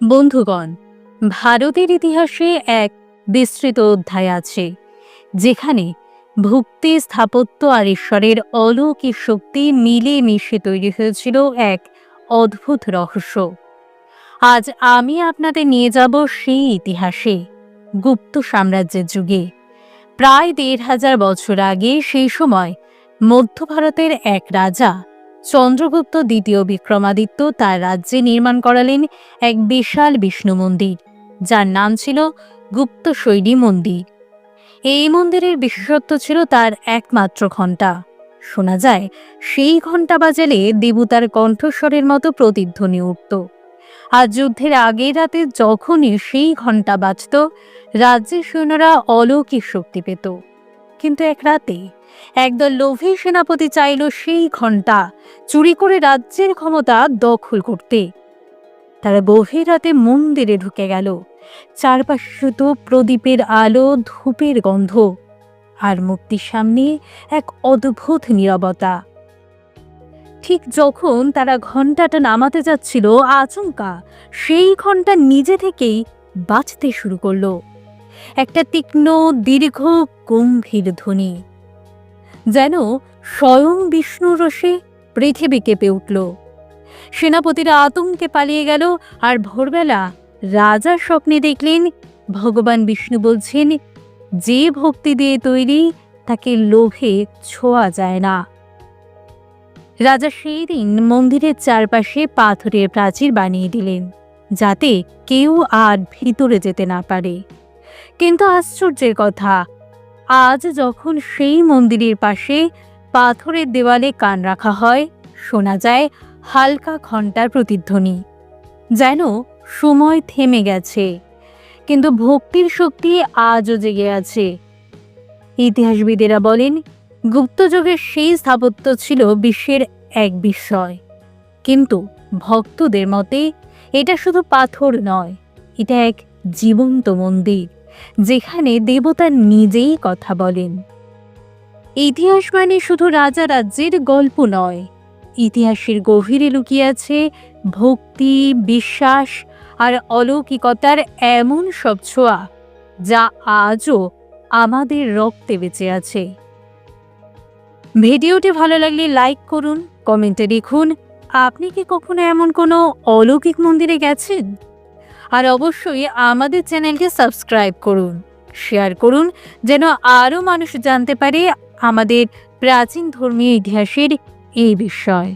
বন্ধুগণ, ভারতের ইতিহাসে এক বিস্তৃত অধ্যায় আছে, যেখানে ভক্তি, স্থাপত্য আর ঈশ্বরের অলৌকিক শক্তি মিলে মিশে তৈরি হয়েছিল এক অদ্ভুত রহস্য। আজ আমি আপনাদের নিয়ে যাব সেই ইতিহাসে, গুপ্ত সাম্রাজ্যের যুগে। প্রায় দেড় হাজার বছর আগে সেই সময় মধ্য ভারতের এক রাজা চন্দ্রগুপ্ত দ্বিতীয় বিক্রমাদিত্য তার রাজ্যে নির্মাণ করালেন এক বিশাল বিষ্ণু মন্দির, যার নাম ছিল গুপ্ত শৈলী মন্দির। এই মন্দিরের বিশেষত্ব ছিল তার একমাত্র ঘণ্টা। শোনা যায়, সেই ঘণ্টা বাজালে দেবতার কণ্ঠস্বরের মতো প্রতিধ্বনি উঠত। আর যুদ্ধের আগের রাতে যখনই সেই ঘণ্টা বাজত, রাজ্যের সৈন্যরা অলৌকিক শক্তি পেত। কিন্তু এক রাতে একদল লোভী সেনাপতি চাইল সেই ঘণ্টা চুরি করে রাজ্যের ক্ষমতা দখল করতে। তারা গভীর রাতে মন্দিরে ঢুকে গেল। চারপাশে শুধু প্রদীপের আলো, ধূপের গন্ধ আর মূর্তির সামনে এক অদ্ভুত নীরবতা। ঠিক যখন তারা ঘন্টাটা নামাতে যাচ্ছিল, আচমকা সেই ঘণ্টা নিজে থেকেই বাঁচতে শুরু করল। একটা তীক্ষ্ণ, দীর্ঘ, গম্ভীর ধ্বনি, যেন স্বয়ং বিষ্ণু রসে পৃথিবী কেঁপে উঠল। সেনাপতিরা আতঙ্কে পালিয়ে গেল, আর ভোরবেলা রাজা স্বপ্নে দেখলেন, ভগবান বিষ্ণু বলছেন, যে ভক্তি দিয়ে তৈরি, তাকে লোভে ছোঁয়া যায় না। রাজা সেই দিন মন্দিরের চারপাশে পাথরের প্রাচীর বানিয়ে দিলেন, যাতে কেউ আর ভিতরে যেতে না পারে। কিন্তু আশ্চর্যের কথা। আজ যখন সেই মন্দিরের পাশে পাথরের দেওয়ালে কান রাখা হয়, শোনা যায় হালকা ঘণ্টার প্রতিধ্বনি। যেন সময় থেমে গেছে, কিন্তু ভক্তির শক্তি আজও জেগে আছে। ইতিহাসবিদেরা বলেন গুপ্তযুগের সেই স্থাপত্য ছিল বিশ্বের এক বিস্ময়। কিন্তু ভক্তদের মতে এটা শুধু পাথর নয়, এটা এক জীবন্ত মন্দির। যেখানে দেবতা নিজেই কথা বলেন। ইতিহাস মানে শুধু রাজা রাজ্যের গল্প নয়। ইতিহাসের গভীরে লুকিয়ে আছে ভক্তি, বিশ্বাস আর অলৌকিকতার এমন সব ছোঁয়া যা আজও আমাদের রক্তে বেঁচে আছে। ভিডিওটি ভালো লাগলে লাইক করুন, কমেন্টে লিখুন, আপনি কি কখনো এমন কোনো অলৌকিক মন্দিরে গেছেন? আর অবশ্যই আমাদের চ্যানেলকে সাবস্ক্রাইব করুন, শেয়ার করুন, যেন আরও মানুষ জানতে পারে আমাদের প্রাচীন ধর্মীয় ইতিহাসের এই বিষয়।